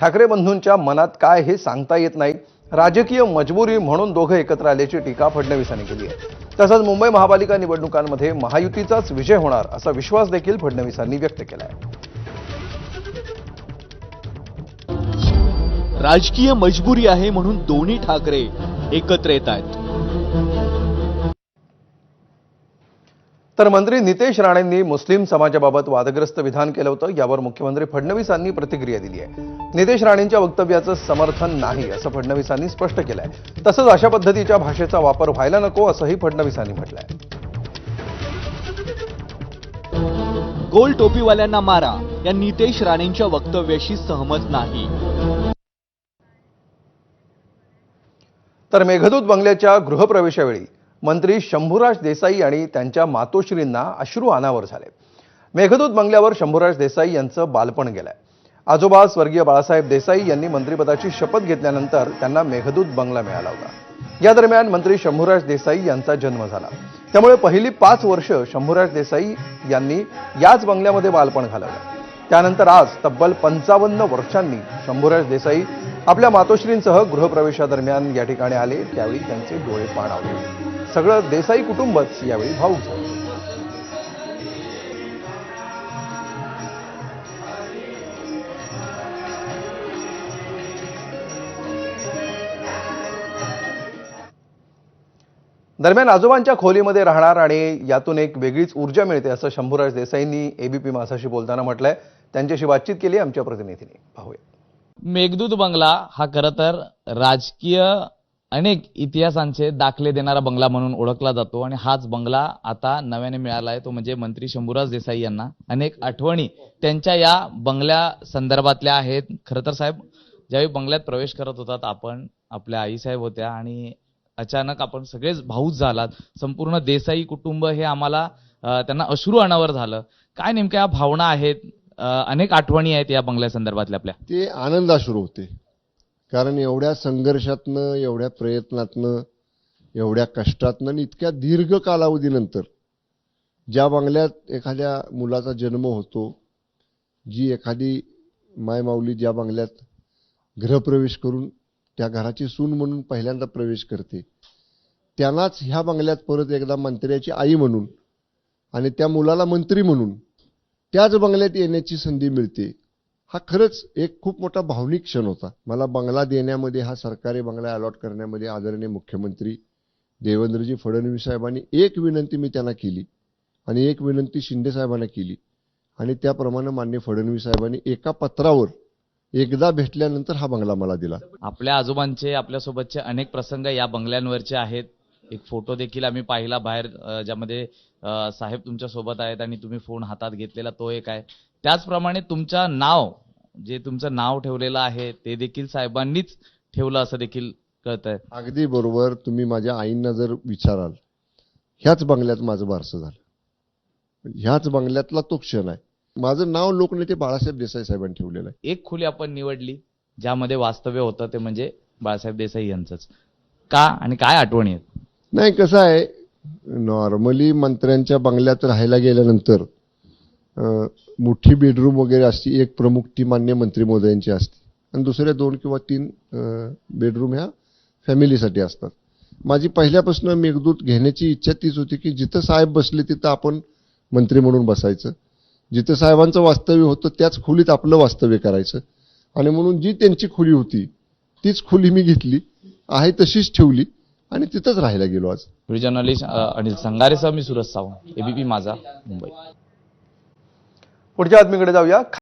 ठाकरे बंधूंच्या मनात काय हे सांगता येत नाही. राजकीय मजबुरी म्हणून दोघं एकत्र आल्याची टीका फडणवीसांनी केली आहे. तसंच मुंबई महापालिका निवडणुकांमध्ये महायुतीचाच विजय होणार असा विश्वास देखील फडणवीसांनी व्यक्त केला आहे. राजकीय मजबुरी आहे म्हणून दोन्ही ठाकरे एकत्र येत आहेत. तर मंत्री नितेश राणेंनी मुस्लिम समाजाबाबत वादग्रस्त विधान केलं होतं यावर मुख्यमंत्री फडणवीसांनी प्रतिक्रिया दिली आहे. नितेश राणेंच्या वक्तव्याचं समर्थन नाही असं फडणवीसांनी स्पष्ट केलंय. तसंच अशा पद्धतीच्या भाषेचा वापर व्हायला नको असंही फडणवीसांनी म्हटलंय. गोल टोपीवाल्यांना मारा या नितेश राणेंच्या वक्तव्याशी सहमत नाही. तर मेघदूत बंगल्याच्या गृहप्रवेशावेळी मंत्री शंभूराज देसाई आणि त्यांच्या मातोश्रींना अश्रू अनावर झाले. मेघदूत बंगल्यावर शंभूराज देसाई यांचं बालपण गेलंय. आजोबा स्वर्गीय बाळासाहेब देसाई यांनी मंत्रिपदाची शपथ घेतल्यानंतर त्यांना मेघदूत बंगला मिळाला होता. या दरम्यान मंत्री शंभूराज देसाई यांचा जन्म झाला. त्यामुळे पहिली पाच वर्ष शंभूराज देसाई यांनी याच बंगल्यामध्ये बालपण घालवलं. त्यानंतर आज तब्बल पंचावन्न वर्षांनी शंभूराज देसाई आपल्या मातोश्रींसह गृहप्रवेशादरम्यान या ठिकाणी आले त्यावेळी त्यांचे डोळे पाणावले. सगळं देसाई कुटुंबच यावेळी भाऊक झालं. दरम्यान आजोबांच्या खोलीमध्ये राहणार आणि यातून एक वेगळीच ऊर्जा मिळते असं शंभूराज देसाईंनी एबीपी माझाशी बोलताना म्हटलंय. त्यांच्याशी बातचीत केली आमच्या प्रतिनिधीने. पाहूया. मेघदूत बंगला हा खरं तर राजकीय अनेक इतिहासांचे दाखले देणारा बंगला म्हणून ओळखला जातो आणि हाच बंगला आता नव्याने मिळाला आहे तो म्हणजे मंत्री शंभूराज देसाई यांना. अनेक आठवणी त्यांच्या या बंगल्या संदर्भातल्या आहेत. खरं तर साहेब ज्यावेळी बंगल्यात प्रवेश करत होतात आपण आपल्या आईसाहेब होत्या आणि अचानक आपण सगळेच भाऊच झालात. संपूर्ण देसाई कुटुंब हे आम्हाला त्यांना अश्रू अनावर झालं. काय नेमक्या भावना आहेत? अनेक आठवणी आहेत या बंगल्या संदर्भातल्या आपल्या. ते आनंदाश्रू होते. कारण एवढ्या संघर्षातनं एवढ्या प्रयत्नातनं एवढ्या कष्टातनं आणि इतक्या दीर्घ कालावधीनंतर ज्या बंगल्यात एखाद्या मुलाचा जन्म होतो जी एखादी मायमाऊली ज्या बंगल्यात गृहप्रवेश करून त्या घराची सून म्हणून पहिल्यांदा प्रवेश करते त्यांनाच ह्या बंगल्यात परत एकदा मंत्र्याची आई म्हणून आणि त्या मुलाला मंत्री म्हणून त्याच बंगल्यात येण्याची संधी मिळते. हा खरंच एक खूप मोठा भावनिक क्षण होता. मला बंगला देण्यामध्ये हा सरकारी बंगला अलॉट करण्यामध्ये आदरणीय मुख्यमंत्री देवेंद्रजी फडणवीस साहेबांनी एक विनंती मी त्यांना केली आणि एक विनंती शिंदे साहेबांना केली. आणि त्याप्रमाणे मान्य फडणवीस साहेबांनी एका पत्रावर एकदा भेटल्यानंतर हा बंगला मला दिला. आपल्या आजोबांचे आपल्यासोबतचे अनेक प्रसंग या बंगल्यांवरचे आहेत. एक फोटो देखील आम्ही पाहिला बाहेर ज्यामध्ये साहेब तुमच्यासोबत आहेत आणि तुम्ही फोन हातात घेतलेला तो एक आहे. त्याचप्रमाणे तुमचं नाव जे तुमचं नाव ठेवलेलं आहे ते देखील साहेबांनीच ठेवलं असं देखील कळतंय. अगदी बरोबर तुम्ही माझ्या आईंना जर विचाराल ह्याच बंगल्यात माझं बारसं झालं. ह्याच बंगल्यातला तो क्षण आहे. माझं नाव लोकनेते बाळासाहेब देसाई साहेबांनी ठेवलेलं आहे. एक खोली आपण निवडली ज्यामध्ये वास्तव्य होतं ते म्हणजे बाळासाहेब देसाई यांचंच. का आणि काय आठवणी आहेत? नाही कसं आहे नॉर्मली मंत्र्यांच्या बंगल्यात राहायला गेल्यानंतर मोठी बेडरूम वगैरे असते एक प्रमुख ती मान्य मंत्री महोदयांची असते. आणि दुसऱ्या दोन किंवा तीन बेडरूम ह्या फॅमिलीसाठी असतात. माझी पहिल्यापासून मेघदूत घेण्याची इच्छा तीच होती की जिथं साहेब बसले तिथं आपण मंत्री म्हणून बसायचं. जिथं साहेबांचं वास्तव्य होतं त्याच खोलीत आपलं वास्तव्य करायचं. आणि म्हणून जी त्यांची खोली होती तीच खोली मी घेतली. आहे तशीच ठेवली. आणि तिथंच राहायला गेलो आज. व्हिडिओ जर्नलिस्ट अनिल संगारेसह मी सुरज सावंत एबीपी माझा मुंबई. पुढच्या बातमीकडे जाऊया.